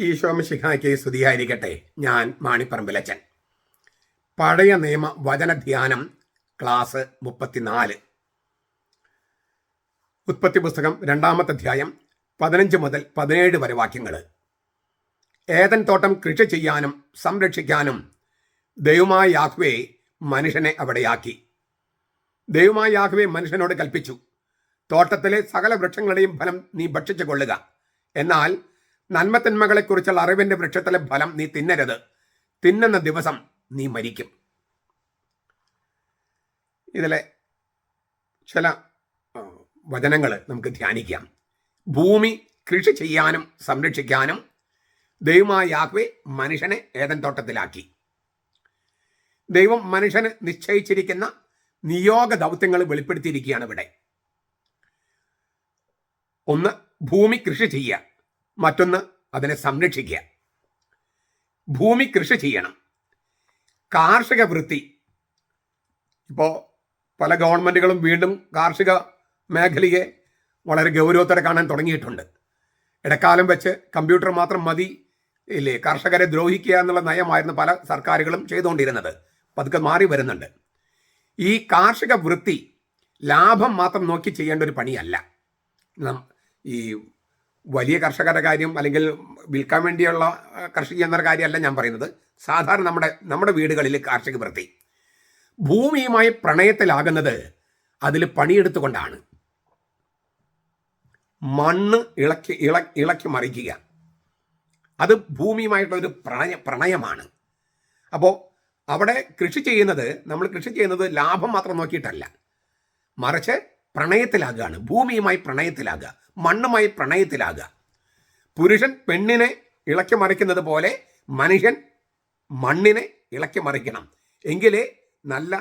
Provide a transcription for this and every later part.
ഈശോമിശിഹായ്ക്ക് സ്തുതിയായിരിക്കട്ടെ. ഞാൻ മാണിപ്പറമ്പിലച്ചൻ. പഴയ നിയമ വചനധ്യാനം ക്ലാസ് മുപ്പത്തിനാല്. ഉത്പത്തി പുസ്തകം രണ്ടാമത്തെ അധ്യായം പതിനഞ്ച് മുതൽ പതിനേഴ് വരെ വാക്യങ്ങൾ. ഏതൻ തോട്ടം കൃഷി ചെയ്യാനും സംരക്ഷിക്കാനും ദൈവമായ യാഹ്വേ മനുഷ്യനെ അവിടെയാക്കി. ദൈവമായ യാഹ്വേ മനുഷ്യനോട് കൽപ്പിച്ചു തോട്ടത്തിലെ സകല വൃക്ഷങ്ങളുടെയും ഫലം നീ ഭക്ഷിച്ചു കൊള്ളുക എന്നാൽ നന്മത്തിന്മകളെക്കുറിച്ചുള്ള അറിവിന്റെ വൃക്ഷത്തിലെ ഫലം നീ തിന്നരുത്. തിന്നുന്ന ദിവസം നീ മരിക്കും. ഇതിലെ ചില വചനങ്ങൾ നമുക്ക് ധ്യാനിക്കാം. ഭൂമി കൃഷി ചെയ്യാനും സംരക്ഷിക്കാനും ദൈവമായ യാഹ്വെ മനുഷ്യനെ ഏതൻ തോട്ടത്തിലാക്കി. ദൈവം മനുഷ്യന് നിശ്ചയിച്ചിരിക്കുന്ന നിയോഗ ദൗത്യങ്ങൾ വെളിപ്പെടുത്തിയിരിക്കുകയാണ് ഇവിടെ. ഒന്ന് ഭൂമി കൃഷി ചെയ്യുക. മറ്റൊന്ന് അതിനെ സംരക്ഷിക്കുക. ഭൂമി കൃഷി ചെയ്യണം. കാർഷിക വൃത്തി. ഇപ്പോൾ പല ഗവൺമെന്റുകളും വീണ്ടും കാർഷിക മേഖലയെ വളരെ ഗൗരവത്തോടെ കാണാൻ തുടങ്ങിയിട്ടുണ്ട്. ഇടക്കാലം വെച്ച് കമ്പ്യൂട്ടർ മാത്രം മതി ഇല്ലേ? കർഷകരെ ദ്രോഹിക്കുക എന്നുള്ള നയമായിരുന്നു പല സർക്കാരുകളും ചെയ്തുകൊണ്ടിരുന്നത്. പതുക്കെ മാറി വരുന്നുണ്ട്. ഈ കാർഷിക വൃത്തി ലാഭം മാത്രം നോക്കി ചെയ്യേണ്ട ഒരു പണിയല്ല. ഈ വലിയ കർഷകരുടെ കാര്യം അല്ലെങ്കിൽ വിൽക്കാൻ വേണ്ടിയുള്ള കർഷകർ ചെയ്യുന്ന കാര്യമല്ല ഞാൻ പറയുന്നത്. സാധാരണ നമ്മുടെ നമ്മുടെ വീടുകളിൽ കാർഷിക വൃത്തി ഭൂമിയുമായി പ്രണയത്തിലാകുന്നത് അതിൽ പണിയെടുത്തുകൊണ്ടാണ്. മണ്ണ് ഇളക്കി ഇള ഇളക്കി മറിക്കുക. അത് ഭൂമിയുമായിട്ടുള്ള ഒരു പ്രണയ പ്രണയമാണ്. അപ്പോൾ അവിടെ കൃഷി ചെയ്യുന്നത് നമ്മൾ കൃഷി ചെയ്യുന്നത് ലാഭം മാത്രം നോക്കിയിട്ടല്ല. മറിച്ച് പ്രണയത്തിലാകുകയാണ് ഭൂമിയുമായി പ്രണയത്തിലാകുക മണ്ണുമായി പ്രണയത്തിലാകുക പുരുഷൻ പെണ്ണിനെ ഇളക്കി മറിക്കുന്നത് പോലെ മനുഷ്യൻ മണ്ണിനെ ഇളക്കി മറിക്കണം. എങ്കിലേ നല്ല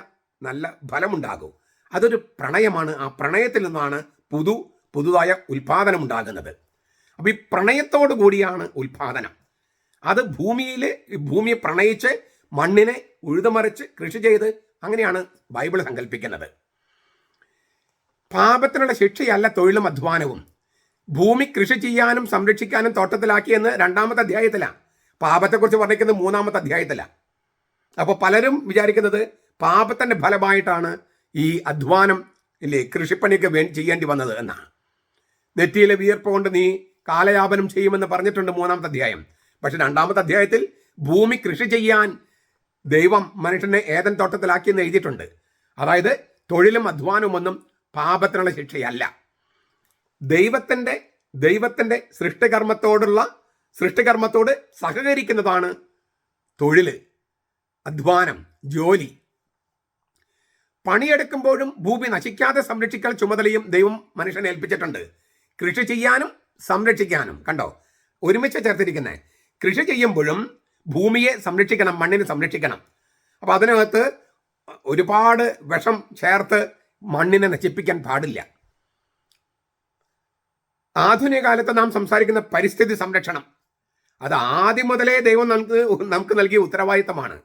നല്ല ഫലമുണ്ടാകൂ. അതൊരു പ്രണയമാണ്. ആ പ്രണയത്തിൽ നിന്നാണ് പുതു പുതുതായ ഉൽപാദനം ഉണ്ടാകുന്നത് അപ്പോൾ ഈ പ്രണയത്തോടു കൂടിയാണ് ഉൽപാദനം. അത് ഭൂമിയിൽ ഭൂമിയെ പ്രണയിച്ച് മണ്ണിനെ ഉഴുതുമറിച്ച് കൃഷി ചെയ്ത് അങ്ങനെയാണ് ബൈബിൾ സങ്കല്പിക്കുന്നത്. പാപത്തിനുള്ള ശിക്ഷയല്ല തൊഴിലും അധ്വാനവും. ഭൂമി കൃഷി ചെയ്യാനും സംരക്ഷിക്കാനും തോട്ടത്തിലാക്കിയെന്ന് രണ്ടാമത്തെ അധ്യായത്തിലാണ് പാപത്തെക്കുറിച്ച് പറഞ്ഞിരിക്കുന്നത് മൂന്നാമത്തെ അധ്യായത്തിലാണ് അപ്പോൾ പലരും വിചാരിക്കുന്നത് പാപത്തിന്റെ ഫലമായിട്ടാണ് ഈ അധ്വാനം ഇല്ലേ കൃഷിപ്പണിക്ക് വേ ചെയ്യേണ്ടി വന്നത് എന്നാണ് നെറ്റിയിലെ വിയർപ്പ് കൊണ്ട് നീ കാലയാപനം ചെയ്യുമെന്ന് പറഞ്ഞിട്ടുണ്ട് മൂന്നാമത്തെ അധ്യായം. പക്ഷെ രണ്ടാമത്തെ അധ്യായത്തിൽ ഭൂമി കൃഷി ചെയ്യാൻ ദൈവം മനുഷ്യനെ ഏതൻ തോട്ടത്തിലാക്കിയെന്ന് എഴുതിയിട്ടുണ്ട്. അതായത് തൊഴിലും അധ്വാനവും ഒന്നും പാപത്തിനുള്ള ശിക്ഷയല്ല. ദൈവത്തിന്റെ ദൈവത്തിന്റെ സൃഷ്ടികർമ്മത്തോടുള്ള സൃഷ്ടികർമ്മത്തോട് സഹകരിക്കുന്നതാണ് തൊഴിൽ അധ്വാനം ജോലി. പണിയെടുക്കുമ്പോഴും ഭൂമി നശിക്കാതെ സംരക്ഷിക്കൽ ചുമതലയും ദൈവം മനുഷ്യനെ ഏൽപ്പിച്ചിട്ടുണ്ട്. കൃഷി ചെയ്യാനും സംരക്ഷിക്കാനും. കണ്ടോ? ഒരുമിച്ച് ചേർത്തിരിക്കുന്നത് കൃഷി ചെയ്യുമ്പോഴും ഭൂമിയെ സംരക്ഷിക്കണം മണ്ണിനെ സംരക്ഷിക്കണം. അപ്പോൾ അതിനകത്ത് ഒരുപാട് വിഷം ചേർത്ത് മണ്ണിനെ നശിപ്പിക്കാൻ പാടില്ല. ആധുനിക കാലത്ത് നാം സംസാരിക്കുന്ന പരിസ്ഥിതി സംരക്ഷണം അത് ആദ്യം മുതലേ ദൈവം നമുക്ക് നമുക്ക് നൽകിയ ഉത്തരവാദിത്തമാണ്.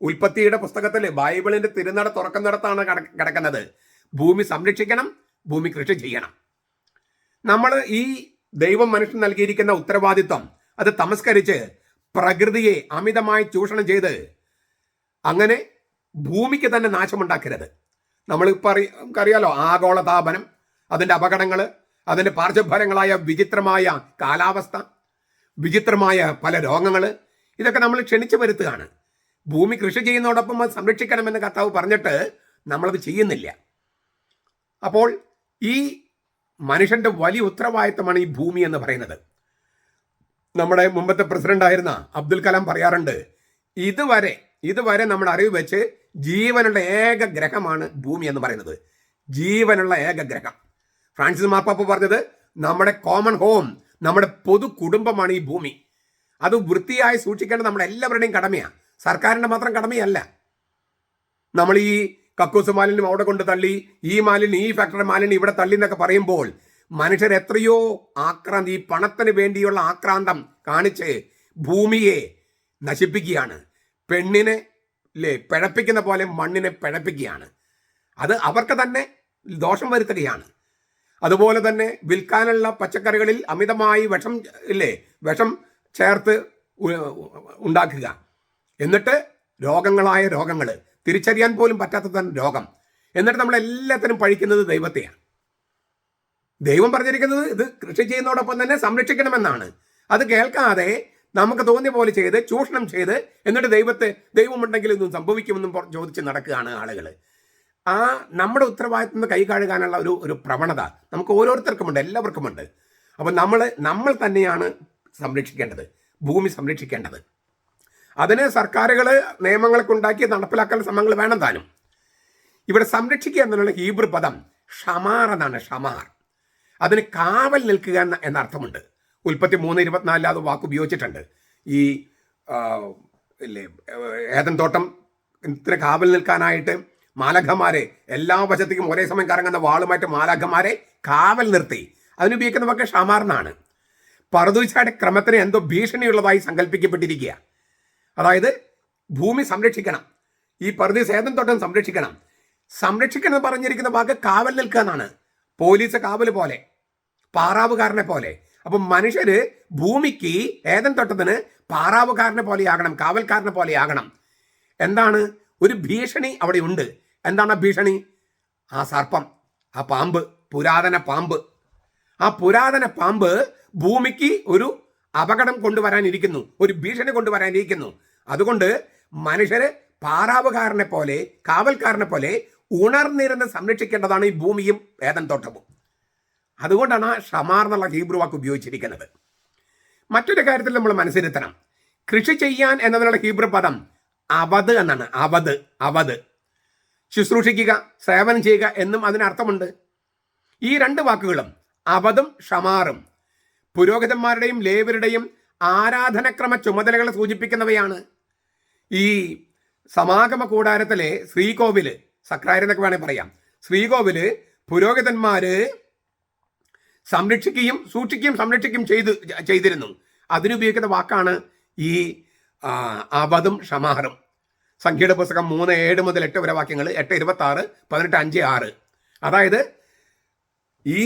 ഉൽപ്പത്തിയുടെ പുസ്തകത്തിൽ ബൈബിളിന്റെ തിരുനട തുറക്കുന്നിടത്താണ് കട- കിടക്കുന്നത്. ഭൂമി സംരക്ഷിക്കണം ഭൂമി കൃഷി ചെയ്യണം. നമ്മൾ ഈ ദൈവം മനുഷ്യൻ നൽകിയിരിക്കുന്ന ഉത്തരവാദിത്വം അത് തമസ്കരിച്ച് പ്രകൃതിയെ അമിതമായി ചൂഷണം ചെയ്ത് അങ്ങനെ ഭൂമിക്ക് തന്നെ നാശമുണ്ടാക്കരുത്. നമ്മൾ ഇപ്പം നമുക്കറിയാലോ ആഗോളതാപനം അതിന്റെ അപകടങ്ങൾ അതിന്റെ പാർശ്വഫലങ്ങളായ വിചിത്രമായ കാലാവസ്ഥ വിചിത്രമായ പല രോഗങ്ങൾ ഇതൊക്കെ നമ്മൾ ക്ഷണിച്ചു വരുത്തുകയാണ്. ഭൂമി കൃഷി ചെയ്യുന്നതോടൊപ്പം അത് സംരക്ഷിക്കണമെന്ന് കർത്താവ് പറഞ്ഞിട്ട് നമ്മളത് ചെയ്യുന്നില്ല. അപ്പോൾ ഈ മനുഷ്യന്റെ വലിയ ഉത്തരവാദിത്തമാണ് ഈ ഭൂമി എന്ന് പറയുന്നത്. നമ്മുടെ മുമ്പത്തെ പ്രസിഡന്റ് ആയിരുന്ന അബ്ദുൽ കലാം പറയാറുണ്ട് ഇതുവരെ ഇതുവരെ നമ്മുടെ അറിവ് വെച്ച് ജീവനുള്ള ഏക ഗ്രഹമാണ് ഭൂമി എന്ന് പറയുന്നത്. ജീവനുള്ള ഏക ഗ്രഹം. ഫ്രാൻസിസ് മാപ്പാപ്പ പറഞ്ഞത് നമ്മുടെ കോമൺ ഹോം നമ്മുടെ പൊതു കുടുംബമാണ് ഈ ഭൂമി. അത് വൃത്തിയായി സൂക്ഷിക്കേണ്ടത് നമ്മുടെ എല്ലാവരുടെയും കടമയാണ് സർക്കാരിന്റെ മാത്രം കടമയല്ല. നമ്മൾ ഈ കക്കൂസ് മാലിന്യം അവിടെ കൊണ്ട് തള്ളി ഈ മാലിന്യം ഈ ഫാക്ടറി മാലിന്യം ഇവിടെ തള്ളി എന്നൊക്കെ പറയുമ്പോൾ മനുഷ്യർ എത്രയോ ആക്രാന്തി ഈ പണത്തിന് വേണ്ടിയുള്ള ആക്രാന്തം കാണിച്ച് ഭൂമിയെ നശിപ്പിക്കുകയാണ്. പെണ്ണിനെ ഇല്ലേ പിഴപ്പിക്കുന്ന പോലെ മണ്ണിനെ പിഴപ്പിക്കുകയാണ്. അത് അവർക്ക് തന്നെ ദോഷം വരുത്തുകയാണ്. അതുപോലെ തന്നെ വിൽക്കാനുള്ള പച്ചക്കറികളിൽ അമിതമായി വിഷം ഇല്ലേ വിഷം ചേർത്ത് ഉണ്ടാക്കുക. എന്നിട്ട് രോഗങ്ങളായ രോഗങ്ങൾ തിരിച്ചറിയാൻ പോലും പറ്റാത്ത തന്നെ രോഗം. എന്നിട്ട് നമ്മൾ എല്ലാത്തിനും പഴിക്കുന്നത് ദൈവത്തെയാണ്. ദൈവം പറഞ്ഞിരിക്കുന്നത് ഇത് കൃഷി ചെയ്യുന്നതോടൊപ്പം തന്നെ സംരക്ഷിക്കണമെന്നാണ്. അത് കേൾക്കാതെ നമുക്ക് തോന്നിയ പോലെ ചെയ്ത് ചൂഷണം ചെയ്ത് എന്നിട്ട് ദൈവത്തെ ദൈവമുണ്ടെങ്കിൽ ഇതൊന്നും സംഭവിക്കുമെന്നും ചോദിച്ച് നടക്കുകയാണ് ആളുകൾ ആ നമ്മുടെ ഉത്തരവാദിത്വം കൈ കഴുകാനുള്ള ഒരു ഒരു പ്രവണത നമുക്ക് ഓരോരുത്തർക്കുമുണ്ട് എല്ലാവർക്കുമുണ്ട്. അപ്പം നമ്മൾ നമ്മൾ തന്നെയാണ് സംരക്ഷിക്കേണ്ടത് ഭൂമി സംരക്ഷിക്കേണ്ടത്. അതിന് സർക്കാരുകൾ നിയമങ്ങളൊക്കെ ഉണ്ടാക്കി നടപ്പിലാക്കാൻ ശ്രമങ്ങൾ വേണം താനും. ഇവിടെ സംരക്ഷിക്കുക എന്നുള്ള ഹീബ്രു പദം ഷമാർ എന്നാണ് ഷമാർ. അതിന് കാവൽ നിൽക്കുക എന്ന അർത്ഥമുണ്ട്. ഉൽപ്പത്തി മൂന്ന് ഇരുപത്തിനാലിൽ അത് വാക്ക് ഉപയോഗിച്ചിട്ടുണ്ട്. ഈ ഇല്ലേ ഏതൻ തോട്ടം ഇത്ര കാവൽ നിൽക്കാനായിട്ട് മാലഖമാരെ എല്ലാ വശത്തേക്കും ഒരേ സമയം കറങ്ങുന്ന വാളുമായിട്ട് മാലഘമാരെ കാവൽ നിർത്തി. അതിനുപയോഗിക്കുന്ന വാക്ക് ഷമാറിനാണ്. പർദൂശയുടെ ക്രമത്തിന് എന്തോ ഭീഷണിയുള്ളതായി സങ്കല്പിക്കപ്പെട്ടിരിക്കുക. അതായത് ഭൂമി സംരക്ഷിക്കണം. ഈ പർദീസ് ഏതൻ തോട്ടം സംരക്ഷിക്കണം. സംരക്ഷിക്കണം പറഞ്ഞിരിക്കുന്ന വാക്ക് കാവൽ നിൽക്കുക എന്നാണ്. പോലീസ് കാവൽ പോലെ പാറാവുകാരനെ പോലെ. അപ്പം മനുഷ്യര് ഭൂമിക്ക് ഏതൻ തൊട്ടത്തിന് പാറാവുകാരനെ പോലെയാകണം കാവൽക്കാരനെ പോലെയാകണം. എന്താണ്? ഒരു ഭീഷണി അവിടെ ഉണ്ട്. എന്താണ് ആ ഭീഷണി? ആ സർപ്പം ആ പാമ്പ് പുരാതന പാമ്പ്. ആ പുരാതന പാമ്പ് ഭൂമിക്ക് ഒരു അപകടം കൊണ്ടുവരാനിരിക്കുന്നു ഒരു ഭീഷണി കൊണ്ടുവരാനിരിക്കുന്നു. അതുകൊണ്ട് മനുഷ്യര് പാറാവുകാരനെ പോലെ കാവൽക്കാരനെ പോലെ ഉണർന്നിരുന്ന് സംരക്ഷിക്കേണ്ടതാണ് ഈ ഭൂമിയും ഏതൻ തോട്ടവും. അതുകൊണ്ടാണ് ഷമാർ എന്നുള്ള ഹീബ്രു വാക്ക് ഉപയോഗിച്ചിരിക്കുന്നത്. മറ്റൊരു കാര്യത്തിൽ നമ്മൾ മനസ്സിലെത്തണം കൃഷി ചെയ്യാൻ എന്നതിനുള്ള ഹീബ്രു പദം അവത് എന്നാണ്. അവത് അവത്. ശുശ്രൂഷിക്കുക സേവനം ചെയ്യുക എന്നും അതിനർത്ഥമുണ്ട് ഈ രണ്ട് വാക്കുകളും അവതും ഷമാറും പുരോഹിതന്മാരുടെയും ലേവരുടെയും ആരാധനക്രമ ചുമതലകളെ സൂചിപ്പിക്കുന്നവയാണ്. ഈ സമാഗമ കൂടാരത്തിലെ ശ്രീകോവിൽ സക്രാരി എന്നൊക്കെ വേണമെങ്കിൽ പറയാം. ശ്രീകോവിൽ പുരോഹിതന്മാര് സംരക്ഷിക്കുകയും സൂക്ഷിക്കുകയും സംരക്ഷിക്കുകയും ചെയ്ത് ചെയ്തിരുന്നു. അതിനുപയോഗിക്കുന്ന വാക്കാണ് ഈ അവതും ഷമാറും സംഖ്യയുടെ പുസ്തകം മൂന്ന് ഏഴ് മുതൽ എട്ട് വരെ വാക്യങ്ങൾ എട്ട് ഇരുപത്തി ആറ് പതിനെട്ട് അഞ്ച് ആറ്. അതായത് ഈ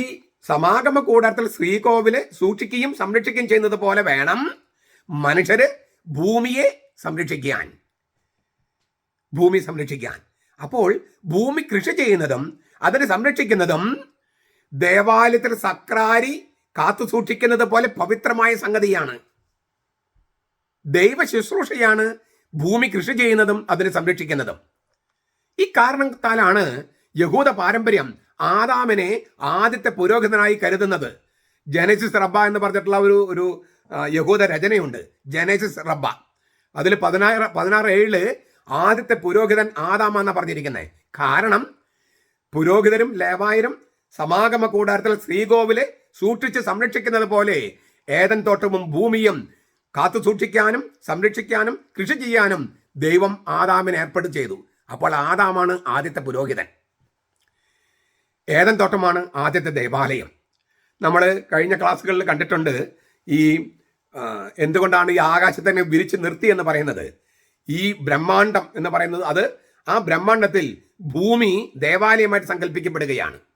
സമാഗമ കൂടാരത്തിൽ ശ്രീകോവിൽ സൂക്ഷിക്കുകയും സംരക്ഷിക്കുകയും ചെയ്യുന്നത് പോലെ വേണം മനുഷ്യര് ഭൂമിയെ സംരക്ഷിക്കാൻ. ഭൂമി സംരക്ഷിക്കാൻ. അപ്പോൾ ഭൂമി കൃഷി ചെയ്യുന്നതും അതിനെ സംരക്ഷിക്കുന്നതും ദേവാലയത്തിൽ സക്രാരി കാത്തു സൂക്ഷിക്കുന്നത് പോലെ പവിത്രമായ സംഗതിയാണ്. ദൈവ ശുശ്രൂഷയാണ് ഭൂമി കൃഷി ചെയ്യുന്നതും അതിനെ സംരക്ഷിക്കുന്നതും. ഈ കാരണത്താലാണ് യഹൂദ പാരമ്പര്യം ആദാമിനെ ആദ്യത്തെ പുരോഹിതനായി കരുതുന്നത്. ജനസിസ് റബ്ബ എന്ന് പറഞ്ഞിട്ടുള്ള ഒരു ഒരു യഹൂദ രചനയുണ്ട്. ജനസിസ് റബ്ബ. അതിൽ പതിനാറ് പതിനാറ് ഏഴിൽ ആദ്യത്തെ പുരോഹിതൻ ആദാമെന്നാണ് പറഞ്ഞിരിക്കുന്നത് കാരണം പുരോഹിതരും ലേവായരും സമാഗമ കൂടാരത്തിൽ ശ്രീകോവിലെ സൂക്ഷിച്ച് സംരക്ഷിക്കുന്നത് പോലെ ഏതൻ തോട്ടവും ഭൂമിയും കാത്തു സൂക്ഷിക്കാനും സംരക്ഷിക്കാനും കൃഷി ചെയ്യാനും ദൈവം ആദാമിനെ ഏർപ്പെടു ചെയ്തു. അപ്പോൾ ആദാമാണ് ആദ്യത്തെ പുരോഹിതൻ. ഏതൻ തോട്ടമാണ് ആദ്യത്തെ ദേവാലയം. നമ്മൾ കഴിഞ്ഞ ക്ലാസ്സുകളിൽ കണ്ടിട്ടുണ്ട് ഈ എന്തുകൊണ്ടാണ് ഈ ആകാശത്തിനെ വിരിച്ചു നിർത്തി എന്ന് പറയുന്നത്? ഈ ബ്രഹ്മാണ്ടം എന്ന് പറയുന്നത് അത് ആ ബ്രഹ്മാണ്ടത്തിൽ ഭൂമി ദേവാലയമായിട്ട് സങ്കല്പിക്കപ്പെടുകയാണ്.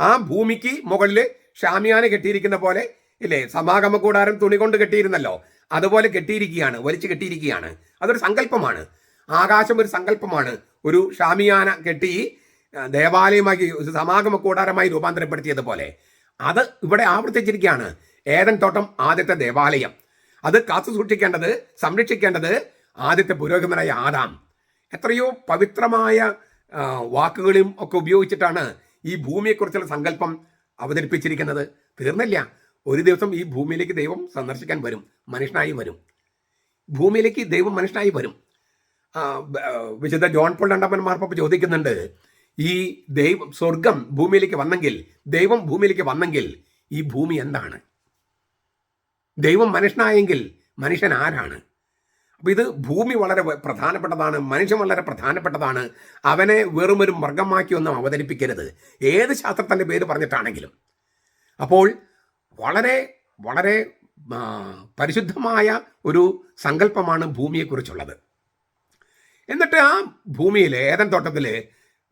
ആ ഭൂമിക്ക് മുകളിൽ ഷാമിയാന കെട്ടിയിരിക്കുന്ന പോലെ ഇല്ലേ? സമാഗമ കൂടാരം തുണി കൊണ്ട് കെട്ടിയിരുന്നല്ലോ. അതുപോലെ കെട്ടിയിരിക്കുകയാണ് വലിച്ചു കെട്ടിയിരിക്കുകയാണ്. അതൊരു സങ്കല്പമാണ്. ആകാശം ഒരു സങ്കല്പമാണ്. ഒരു ഷാമിയാന കെട്ടി ദേവാലയമാക്കി സമാഗമ കൂടാരമായി രൂപാന്തരപ്പെടുത്തിയതുപോലെ അത് ഇവിടെ ആവർത്തിച്ചിരിക്കുകയാണ്. ഏതൻ തോട്ടം ആദ്യത്തെ ദേവാലയം. അത് കാത്തു സൂക്ഷിക്കേണ്ടത് സംരക്ഷിക്കേണ്ടത് ആദ്യത്തെ പുരോഗമനായ ആദാം. എത്രയോ പവിത്രമായ വാക്കുകളും ഒക്കെ ഉപയോഗിച്ചിട്ടാണ് ഈ ഭൂമിയെക്കുറിച്ചുള്ള സങ്കല്പം അവതരിപ്പിച്ചിരിക്കുന്നത്. തീർന്നില്ല. ഒരു ദിവസം ഈ ഭൂമിയിലേക്ക് ദൈവം സന്ദർശിക്കാൻ വരും. മനുഷ്യനായി വരും. ഭൂമിയിലേക്ക് ദൈവം മനുഷ്യനായി വരും. വിശുദ്ധ ജോൺ പോൾ രണ്ടാമൻ മാർപ്പ ചോദിക്കുന്നുണ്ട് ഈ ദൈവം സ്വർഗം ഭൂമിയിലേക്ക് വന്നെങ്കിൽ ദൈവം ഭൂമിയിലേക്ക് വന്നെങ്കിൽ ഈ ഭൂമി എന്താണ്? ദൈവം മനുഷ്യനായെങ്കിൽ മനുഷ്യൻ ആരാണ്? അപ്പൊ ഇത് ഭൂമി വളരെ പ്രധാനപ്പെട്ടതാണ് മനുഷ്യൻ വളരെ പ്രധാനപ്പെട്ടതാണ്. അവനെ വെറുമൊരു മൃഗമാക്കി ഒന്നും അവതരിപ്പിക്കരുത്. ഏത് ശാസ്ത്രത്തിന്റെ പേര് പറഞ്ഞിട്ടാണെങ്കിലും. അപ്പോൾ വളരെ വളരെ പരിശുദ്ധമായ ഒരു സങ്കല്പമാണ് ഭൂമിയെക്കുറിച്ചുള്ളത്. എന്നിട്ട് ആ ഭൂമിയിൽ ഏതൻ തോട്ടത്തിൽ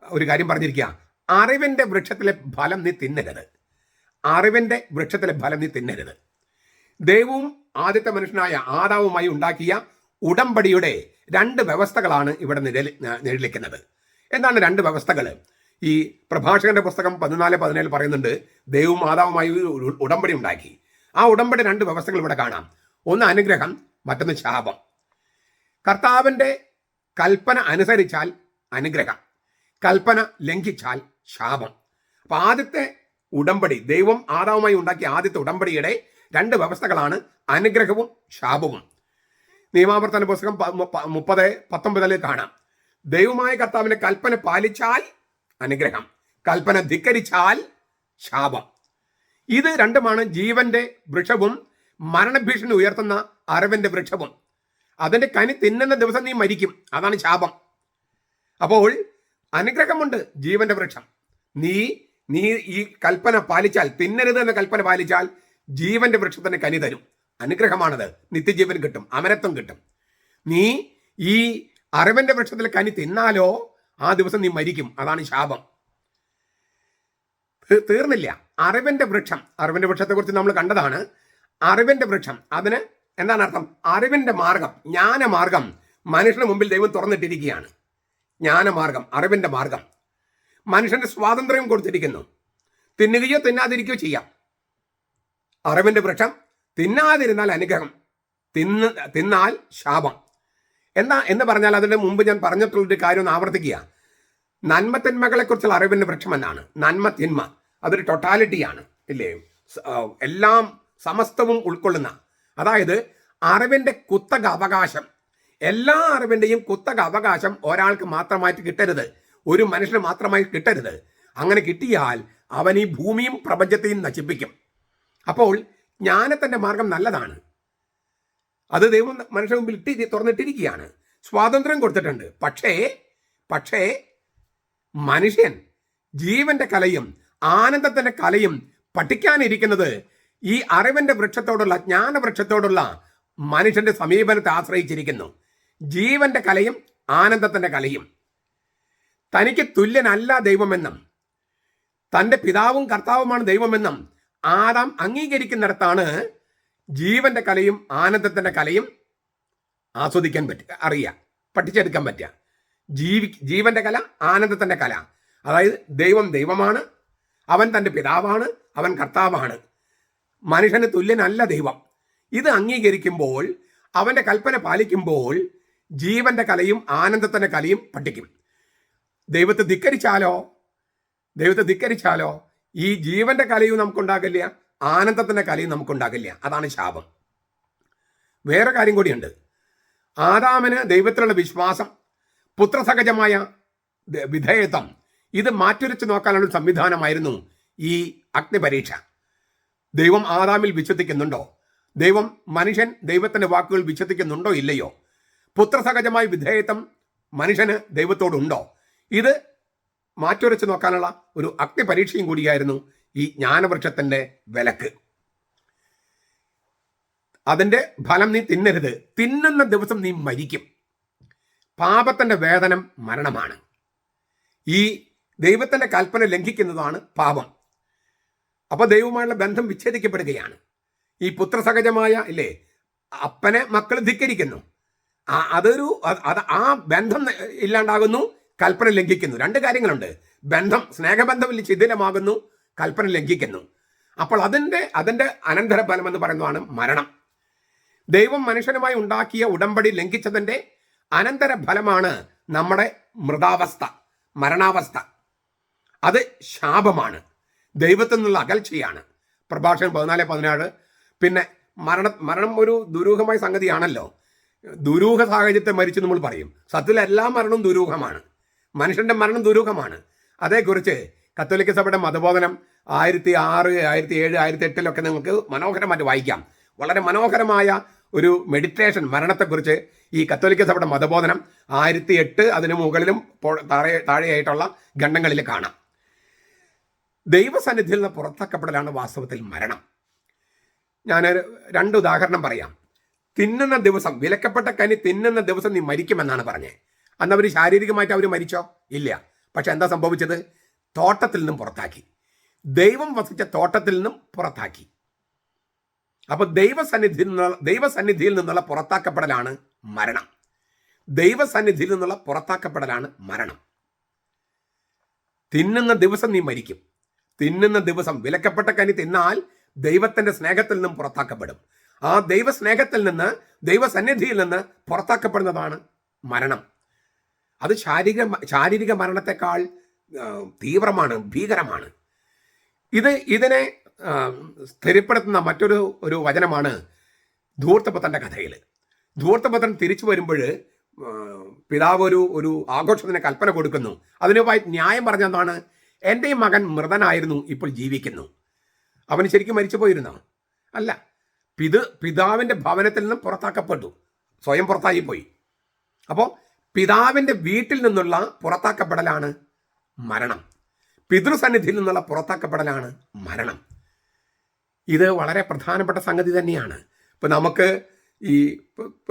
ഒരു കാര്യം പറഞ്ഞിരിക്കുക. അറിവിന്റെ വൃക്ഷത്തിലെ ഫലം നീ തിന്നരുത്. അറിവിന്റെ വൃക്ഷത്തിലെ ഫലം നീ തിന്നരുത്. ദൈവവും ആദ്യത്തെ മനുഷ്യനായ ആദാവുമായി ഉണ്ടാക്കിയ ഉടമ്പടിയുടെ രണ്ട് വ്യവസ്ഥകളാണ് ഇവിടെ നിഴലി നിഴലിക്കുന്നത്. എന്താണ് രണ്ട് വ്യവസ്ഥകൾ? ഈ പ്രഭാഷകന്റെ പുസ്തകം പതിനാല് പതിനേഴ് പറയുന്നുണ്ട് ദൈവവും മാതാവുമായി ഉടമ്പടി ഉണ്ടാക്കി. ആ ഉടമ്പടി രണ്ട് വ്യവസ്ഥകൾ ഇവിടെ കാണാം. ഒന്ന് അനുഗ്രഹം മറ്റൊന്ന് ശാപം. കർത്താവിന്റെ കൽപ്പന അനുസരിച്ചാൽ അനുഗ്രഹം കൽപ്പന ലംഘിച്ചാൽ ശാപം. അപ്പൊ ആദ്യത്തെ ഉടമ്പടി ദൈവം ആദാവുമായി ഉണ്ടാക്കിയ ആദ്യത്തെ ഉടമ്പടിയുടെ രണ്ട് വ്യവസ്ഥകളാണ് അനുഗ്രഹവും ശാപവും. നിയമാവർത്തന പുസ്തകം മുപ്പത് പത്തൊമ്പതിൽ കാണാം. ദൈവമായ കർത്താവിന്റെ കൽപ്പന പാലിച്ചാൽ അനുഗ്രഹം. കൽപ്പന ധിക്കരിച്ചാൽ ശാപം. ഇത് രണ്ടുമാണ് ജീവന്റെ വൃക്ഷവും മരണഭീഷണി ഉയർത്തുന്ന അറിവിന്റെ വൃക്ഷവും. അതിന്റെ കനി തിന്നുന്ന ദിവസം നീ മരിക്കും. അതാണ് ശാപം. അപ്പോൾ അനുഗ്രഹമുണ്ട് ജീവന്റെ വൃക്ഷം. നീ നീ ഈ കൽപ്പന പാലിച്ചാൽ തിന്നരുത് എന്ന കൽപ്പന പാലിച്ചാൽ ജീവന്റെ വൃക്ഷത്തിന് കനി തരും. അനുഗ്രഹമാണത്. നിത്യജീവൻ കിട്ടും അമരത്വം കിട്ടും. നീ ഈ അറിവന്റെ വൃക്ഷത്തിൽ കനി തിന്നാലോ ആ ദിവസം നീ മരിക്കും. അതാണ് ശാപം. തീർന്നില്ല. അറിവന്റെ വൃക്ഷം അറിവന്റെ വൃക്ഷത്തെ കുറിച്ച് നമ്മൾ കണ്ടതാണ്. അറിവന്റെ വൃക്ഷം അതിന് എന്താണ് അർത്ഥം? അറിവിന്റെ മാർഗം ജ്ഞാനമാർഗം മനുഷ്യന് മുമ്പിൽ ദൈവം തുറന്നിട്ടിരിക്കുകയാണ്. ജ്ഞാനമാർഗം അറിവിന്റെ മാർഗം. മനുഷ്യന്റെ സ്വാതന്ത്ര്യം കൊടുത്തിരിക്കുന്നു. തിന്നുകയോ തിന്നാതിരിക്കുകയോ ചെയ്യാം. അറിവിന്റെ വൃക്ഷം തിന്നാതിരുന്നാൽ അനുഗ്രഹം. തിന്ന് തിന്നാൽ ശാപം. എന്താ എന്ന് പറഞ്ഞാൽ അതിന്റെ മുമ്പ് ഞാൻ പറഞ്ഞിട്ടുള്ളൊരു കാര്യം ഒന്ന് ആവർത്തിക്കുക. നന്മ അറിവിന്റെ കുറിച്ചുള്ള അറിവിന്റെ വൃക്ഷം എന്നാണ്. നന്മ തിന്മ അതൊരു ടൊട്ടാലിറ്റിയാണ് ഇല്ലേ? എല്ലാം സമസ്തവും ഉൾക്കൊള്ളുന്ന. അതായത് അറിവിന്റെ കുത്തക അവകാശം. എല്ലാ അറിവിന്റെയും കുത്തക അവകാശം ഒരാൾക്ക് മാത്രമായിട്ട് കിട്ടരുത്. ഒരു മനുഷ്യന് മാത്രമായി കിട്ടരുത്. അങ്ങനെ കിട്ടിയാൽ അവൻ ഈ ഭൂമിയും പ്രപഞ്ചത്തെയും നശിപ്പിക്കും. അപ്പോൾ ജ്ഞാനത്തിന്റെ മാർഗം നല്ലതാണ്. അത് ദൈവം മനുഷ്യ മുമ്പിൽ ഇട്ടി തുറന്നിട്ടിരിക്കുകയാണ്. സ്വാതന്ത്ര്യം കൊടുത്തിട്ടുണ്ട്. പക്ഷേ പക്ഷേ മനുഷ്യൻ ജീവന്റെ കലയും ആനന്ദത്തിന്റെ കലയും പഠിക്കാനിരിക്കുന്നത് ഈ അറിവിന്റെ വൃക്ഷത്തോടുള്ള ജ്ഞാനവൃക്ഷത്തോടുള്ള മനുഷ്യന്റെ സമീപനത്തെ ആശ്രയിച്ചിരിക്കുന്നു. ജീവന്റെ കലയും ആനന്ദത്തിന്റെ കലയും. തനിക്ക് തുല്യനല്ല ദൈവമെന്നും തന്റെ പിതാവും കർത്താവുമാണ് ദൈവമെന്നും ആദാം അംഗീകരിക്കുന്നിടത്താണ് ജീവന്റെ കലയും ആനന്ദത്തിന്റെ കലയും ആസ്വദിക്കാൻ പറ്റുക അറിയാം പഠിച്ചെടുക്കാൻ പറ്റുക. ജീവി ജീവന്റെ കല ആനന്ദത്തിന്റെ കല. അതായത് ദൈവം ദൈവമാണ് അവൻ തന്റെ പിതാവാണ് അവൻ കർത്താവാണ്. മനുഷ്യന് തുല്യനല്ല ദൈവം. ഇത് അംഗീകരിക്കുമ്പോൾ അവന്റെ കൽപ്പന പാലിക്കുമ്പോൾ ജീവന്റെ കലയും ആനന്ദത്തിന്റെ കലയും പഠിക്കും. ദൈവത്തെ ധിക്കരിച്ചാലോ? ദൈവത്തെ ധിക്കരിച്ചാലോ? ഈ ജീവന്റെ കലയും നമുക്കുണ്ടാകില്ല ആനന്ദത്തിന്റെ കലയും നമുക്കുണ്ടാകില്ല. അതാണ് ശാപം. വേറെ കാര്യം കൂടിയുണ്ട്. ആദാമിന് ദൈവത്തിലുള്ള വിശ്വാസം പുത്രസഹജമായ വിധേയത്വം ഇത് മാറ്റുരച്ച് നോക്കാനുള്ള സംവിധാനമായിരുന്നു ഈ അഗ്നിപരീക്ഷ. ദൈവം ആദാമിൽ വിശ്വസിക്കുന്നുണ്ടോ? ദൈവം മനുഷ്യൻ ദൈവത്തിന്റെ വാക്കുകൾ വിശ്വസിക്കുന്നുണ്ടോ ഇല്ലയോ? പുത്രസഹജമായ വിധേയത്വം മനുഷ്യന് ദൈവത്തോടുണ്ടോ? ഇത് മാറ്റുരച്ച് നോക്കാനുള്ള ഒരു അഗ്നി പരീക്ഷയും കൂടിയായിരുന്നു ഈ ജ്ഞാനവൃക്ഷത്തിന്റെ വിലക്ക്. അതിന്റെ ഫലം നീ തിന്നരുത്. തിന്നുന്ന ദിവസം നീ മരിക്കും. പാപത്തിന്റെ വേതനം മരണമാണ്. ഈ ദൈവത്തിന്റെ കൽപ്പന ലംഘിക്കുന്നതാണ് പാപം. അപ്പൊ ദൈവവുമായുള്ള ബന്ധം വിച്ഛേദിക്കപ്പെടുകയാണ്. ഈ പുത്രസഹജമായ ഇല്ലേ അപ്പനെ മക്കൾ ധിക്കരിക്കുന്നു. അതൊരു അത് അത് ആ ബന്ധം ഇല്ലാണ്ടാകുന്നു. കൽപ്പന ലംഘിക്കുന്നു. രണ്ട് കാര്യങ്ങളുണ്ട്. ബന്ധം സ്നേഹബന്ധം ശിഥിലമാകുന്നു കൽപ്പന ലംഘിക്കുന്നു. അപ്പോൾ അതിന്റെ അതിന്റെ അനന്തരഫലം എന്ന് പറയുന്നതാണ് മരണം. ദൈവം മനുഷ്യനുമായി ഉണ്ടാക്കിയ ഉടമ്പടി ലംഘിച്ചതിന്റെ അനന്തര ഫലമാണ് നമ്മുടെ മൃതാവസ്ഥ മരണാവസ്ഥ. അത് ശാപമാണ്. ദൈവത്തിൽ നിന്നുള്ള അകൽച്ചയാണ്. പ്രഭാഷണം പതിനാല് പതിനാറ് പിന്നെ മരണ മരണം ഒരു ദുരൂഹമായ സംഗതിയാണല്ലോ. ദുരൂഹ സാഹചര്യത്തെ മരിച്ചു നമ്മൾ പറയും. സത്യത്തിൽ എല്ലാ മരണവും ദുരൂഹമാണ്. മനുഷ്യന്റെ മരണം ദുരൂഹമാണ്. അതേക്കുറിച്ച് കത്തോലിക്ക സഭയുടെ മതബോധനം ആയിരത്തി ആറ് ആയിരത്തി ഏഴ് ആയിരത്തി എട്ടിലൊക്കെ നിങ്ങൾക്ക് മനോഹരമായിട്ട് വായിക്കാം. വളരെ മനോഹരമായ ഒരു മെഡിറ്റേഷൻ മരണത്തെക്കുറിച്ച് ഈ കത്തോലിക്ക സഭയുടെ മതബോധനം ആയിരത്തി എട്ട് അതിനു മുകളിലും താഴെ താഴെയായിട്ടുള്ള ഖണ്ഡങ്ങളിൽ കാണാം. ദൈവസന്നിധിയിൽ നിന്ന് പുറത്താക്കപ്പെടലാണ് വാസ്തവത്തിൽ മരണം. ഞാൻ രണ്ട് ഉദാഹരണം പറയാം. തിന്നുന്ന ദിവസം വിലക്കപ്പെട്ട കനി തിന്നുന്ന ദിവസം നീ മരിക്കുമെന്നാണ് പറഞ്ഞത് അന്ന് അവർ ശാരീരികമായിട്ട് അവർ മരിച്ചോ? ഇല്ല. പക്ഷെ എന്താ സംഭവിച്ചത്? തോട്ടത്തിൽ നിന്നും പുറത്താക്കി. ദൈവം വസിച്ച തോട്ടത്തിൽ നിന്നും പുറത്താക്കി. അപ്പൊ ദൈവസന്നിധിയിൽ നിന്നുള്ള ദൈവസന്നിധിയിൽ നിന്നുള്ള പുറത്താക്കപ്പെടലാണ് മരണം. ദൈവസന്നിധിയിൽ നിന്നുള്ള പുറത്താക്കപ്പെടലാണ് മരണം. തിന്നുന്ന ദിവസം നീ മരിക്കും. തിന്നുന്ന ദിവസം വിലക്കപ്പെട്ട കനി തിന്നാൽ ദൈവത്തിന്റെ സ്നേഹത്തിൽ നിന്നും പുറത്താക്കപ്പെടും. ആ ദൈവസ്നേഹത്തിൽ നിന്ന് ദൈവസന്നിധിയിൽ നിന്ന് പുറത്താക്കപ്പെടുന്നതാണ് മരണം. അത് ശാരീരിക ശാരീരിക മരണത്തെക്കാൾ തീവ്രമാണ് ഭീകരമാണ്. ഇത് ഇതിനെ സ്ഥിരപ്പെടുത്തുന്ന മറ്റൊരു ഒരു വചനമാണ് ധൂർത്തപത്തന്റെ കഥയിൽ ധൂർത്തപുത്രൻ തിരിച്ചു വരുമ്പോൾ പിതാവ് ഒരു ഒരു ആഘോഷത്തിന് കൽപ്പന കൊടുക്കുന്നു. അതിനുമായി ന്യായം പറഞ്ഞതാണ് എന്റെ മകൻ മൃതനായിരുന്നു ഇപ്പോൾ ജീവിക്കുന്നു. അവന് ശരിക്കും മരിച്ചു പോയിരുന്നോ? അല്ല. പിത് പിതാവിന്റെ ഭവനത്തിൽ നിന്നും പുറത്താക്കപ്പെട്ടു. സ്വയം പുറത്തായി പോയി. അപ്പോൾ പിതാവിന്റെ വീട്ടിൽ നിന്നുള്ള പുറത്താക്കപ്പെടലാണ് മരണം. പിതൃസന്നിധിയിൽ നിന്നുള്ള പുറത്താക്കപ്പെടലാണ് മരണം. ഇത് വളരെ പ്രധാനപ്പെട്ട സംഗതി തന്നെയാണ്. ഇപ്പം നമുക്ക് ഈ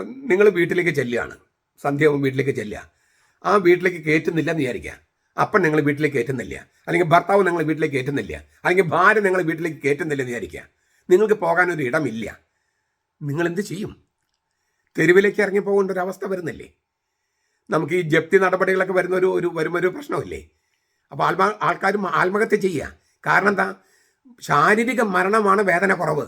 നിങ്ങൾ വീട്ടിലേക്ക് ചെല്ലുകയാണ്. സന്ധ്യ വീട്ടിലേക്ക് ചെല്ലുക. ആ വീട്ടിലേക്ക് കയറ്റുന്നില്ല എന്ന് വിചാരിക്കുക. അപ്പൻ നിങ്ങൾ വീട്ടിലേക്ക് കയറ്റുന്നില്ല. അല്ലെങ്കിൽ ഭർത്താവ് നിങ്ങൾ വീട്ടിലേക്ക് കയറ്റുന്നില്ല. അല്ലെങ്കിൽ ഭാര്യ നിങ്ങൾ വീട്ടിലേക്ക് കയറ്റുന്നില്ല എന്ന് വിചാരിക്കുക. നിങ്ങൾക്ക് പോകാനൊരു ഇടമില്ല. നിങ്ങൾ എന്ത് ചെയ്യും? തെരുവിലേക്ക് ഇറങ്ങി പോകേണ്ട ഒരു അവസ്ഥ വരുന്നില്ലേ? നമുക്ക് ഈ ജപ്തി നടപടികളൊക്കെ വരുന്ന ഒരു ഒരു വരുമൊരു പ്രശ്നമില്ലേ? അപ്പോൾ ആത്മാ ആൾക്കാർ ആത്മഹത്യ ചെയ്യുക. കാരണം എന്താ? ശാരീരിക മരണമാണ് വേദന കുറവ്.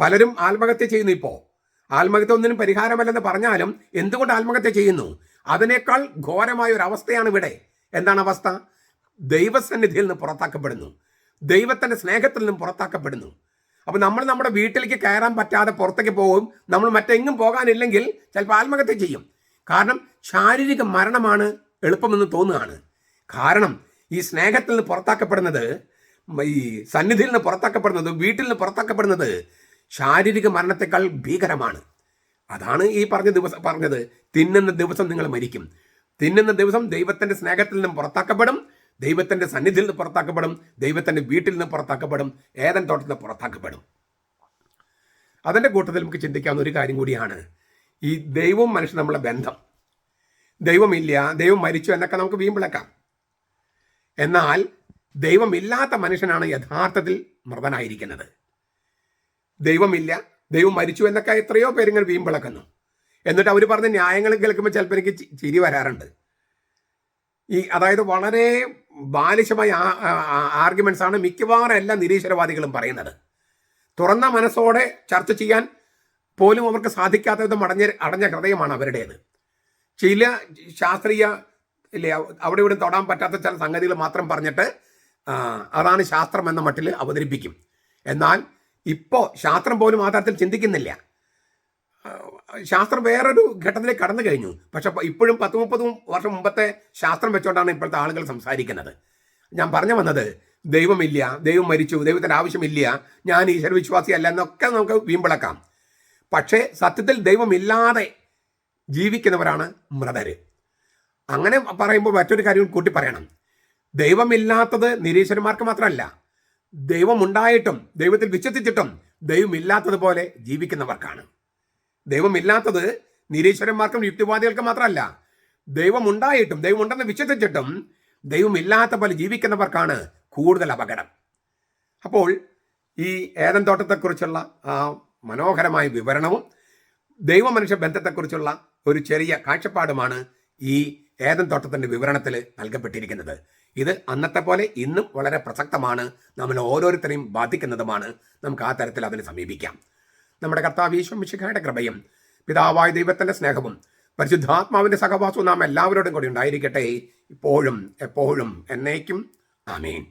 പലരും ആത്മഹത്യ ചെയ്യുന്നു ഇപ്പോൾ ആത്മഹത്യ ഒന്നിനും പരിഹാരമല്ലെന്ന് പറഞ്ഞാലും എന്തുകൊണ്ട് ആത്മഹത്യ ചെയ്യുന്നു? അതിനേക്കാൾ ഘോരമായ ഒരു അവസ്ഥയാണ് ഇവിടെ. എന്താണ് അവസ്ഥ? ദൈവസന്നിധിയിൽ നിന്ന് പുറത്താക്കപ്പെടുന്നു. ദൈവത്തിന്റെ സ്നേഹത്തിൽ നിന്നും പുറത്താക്കപ്പെടുന്നു. അപ്പോൾ നമ്മൾ നമ്മുടെ വീട്ടിലേക്ക് കയറാൻ പറ്റാതെ പുറത്തേക്ക് പോകും. നമ്മൾ മറ്റെങ്ങും പോകാനില്ലെങ്കിൽ ചിലപ്പോൾ ആത്മഹത്യ ചെയ്യും. കാരണം ശാരീരിക മരണമാണ് എളുപ്പമെന്ന് തോന്നുകയാണ്. കാരണം ഈ സ്നേഹത്തിൽ നിന്ന് പുറത്താക്കപ്പെടുന്നത് ഈ സന്നിധിയിൽ നിന്ന് പുറത്താക്കപ്പെടുന്നത് വീട്ടിൽ നിന്ന് പുറത്താക്കപ്പെടുന്നത് ശാരീരിക മരണത്തെക്കാൾ ഭീകരമാണ്. അതാണ് ഈ പറഞ്ഞ ദിവസം പറഞ്ഞത്. തിന്നുന്ന ദിവസം നിങ്ങൾ മരിക്കും. തിന്നുന്ന ദിവസം ദൈവത്തിന്റെ സ്നേഹത്തിൽ നിന്നും പുറത്താക്കപ്പെടും. ദൈവത്തിന്റെ സന്നിധിയിൽ നിന്ന് പുറത്താക്കപ്പെടും. ദൈവത്തിന്റെ വീട്ടിൽ നിന്ന് പുറത്താക്കപ്പെടും. ഏതൻ തോട്ടത്തിൽ നിന്ന് പുറത്താക്കപ്പെടും. അതിന്റെ കൂട്ടത്തിൽ നമുക്ക് ചിന്തിക്കാവുന്ന ഒരു കാര്യം കൂടിയാണ്. ഈ ദൈവവും മനുഷ്യൻ നമ്മളെ ബന്ധം. ദൈവമില്ല ദൈവം മരിച്ചു എന്നൊക്കെ നമുക്ക് വീമ്പിളക്കാം എന്നാൽ ദൈവമില്ലാത്ത മനുഷ്യനാണ് യഥാർത്ഥത്തിൽ മൃതനായിരിക്കുന്നത്. ദൈവമില്ല ദൈവം മരിച്ചു എന്നൊക്കെ എത്രയോ പേരിങ്ങൾ വീമ്പിളക്കുന്നു എന്നിട്ട് അവർ പറഞ്ഞ ന്യായങ്ങൾ കേൾക്കുമ്പോൾ ചിലപ്പോൾ എനിക്ക് ചിരി വരാറുണ്ട്. ഈ അതായത് വളരെ ബാലിശമായ ആർഗ്യുമെന്റ്സ് ആണ് മിക്കവാറും എല്ലാ നിരീശ്വരവാദികളും പറയുന്നത്. തുറന്ന മനസ്സോടെ ചർച്ച ചെയ്യാൻ പോലും അവർക്ക് സാധിക്കാത്ത വിധം അടഞ്ഞ അടഞ്ഞ ഹൃദയമാണ് അവരുടേത്. ചില ശാസ്ത്രീയ ഇല്ലേ അവിടെ ഇവിടെ തൊടാൻ പറ്റാത്ത ചില സംഗതികൾ മാത്രം പറഞ്ഞിട്ട് അതാണ് ശാസ്ത്രം എന്ന മട്ടിൽ അവതരിപ്പിക്കും. എന്നാൽ ഇപ്പോൾ ശാസ്ത്രം പോലും ആ തരത്തിൽ ചിന്തിക്കുന്നില്ല. ശാസ്ത്രം വേറൊരു ഘട്ടത്തിലേക്ക് കടന്നു കഴിഞ്ഞു. പക്ഷെ ഇപ്പോഴും പത്ത് മുപ്പത് വർഷം മുമ്പത്തെ ശാസ്ത്രം വെച്ചുകൊണ്ടാണ് ഇപ്പോഴത്തെ ആളുകൾ സംസാരിക്കുന്നത്. ഞാൻ പറഞ്ഞു വന്നത് ദൈവമില്ല ദൈവം മരിച്ചു ദൈവത്തിന്റെ ആവശ്യമില്ല ഞാൻ ഈശ്വര വിശ്വാസിയല്ല എന്നൊക്കെ നമുക്ക് വീമ്പിളക്കാം. പക്ഷേ സത്യത്തിൽ ദൈവമില്ലാതെ ജീവിക്കുന്നവരാണ് മൃതര്. അങ്ങനെ പറയുമ്പോൾ മറ്റൊരു കാര്യം കൂട്ടി പറയണം. ദൈവമില്ലാത്തത് നിരീശ്വരന്മാർക്ക് മാത്രമല്ല ദൈവമുണ്ടായിട്ടും ദൈവത്തിൽ വിശ്വസിച്ചിട്ടും ദൈവമില്ലാത്തതുപോലെ ജീവിക്കുന്നവർക്കാണ്. ദൈവമില്ലാത്തത് നിരീശ്വരന്മാർക്കും യുക്തിവാദികൾക്കും മാത്രമല്ല ദൈവമുണ്ടായിട്ടും ദൈവമുണ്ടെന്ന് വിശ്വസിച്ചിട്ടും ദൈവമില്ലാത്ത പോലെ ജീവിക്കുന്നവർക്കാണ് കൂടുതൽ അപകടം. അപ്പോൾ ഈ ഏതൻ തോട്ടത്തെക്കുറിച്ചുള്ള ആ മനോഹരമായ വിവരണവും ദൈവമനുഷ്യ ബന്ധത്തെക്കുറിച്ചുള്ള ഒരു ചെറിയ കാഴ്ചപ്പാടുമാണ് ഈ ഏതൻ തോട്ടത്തിന്റെ വിവരണത്തിൽ നൽകപ്പെട്ടിരിക്കുന്നത്. ഇത് അന്നത്തെ പോലെ ഇന്നും വളരെ പ്രസക്തമാണ്. നമ്മൾ ഓരോരുത്തരെയും ബാധിക്കുന്നതുമാണ്. നമുക്ക് ആ തരത്തിൽ അതിനെ സമീപിക്കാം. നമ്മുടെ കർത്താവ് ഈശ്വം മിശിഖയുടെ കൃപയും പിതാവായ ദൈവത്തിന്റെ സ്നേഹവും പരിശുദ്ധാത്മാവിന്റെ സഹവാസവും നാം എല്ലാവരോടും കൂടി ഉണ്ടായിരിക്കട്ടെ. ഇപ്പോഴും എപ്പോഴും എന്നേക്കും. ആമേൻ.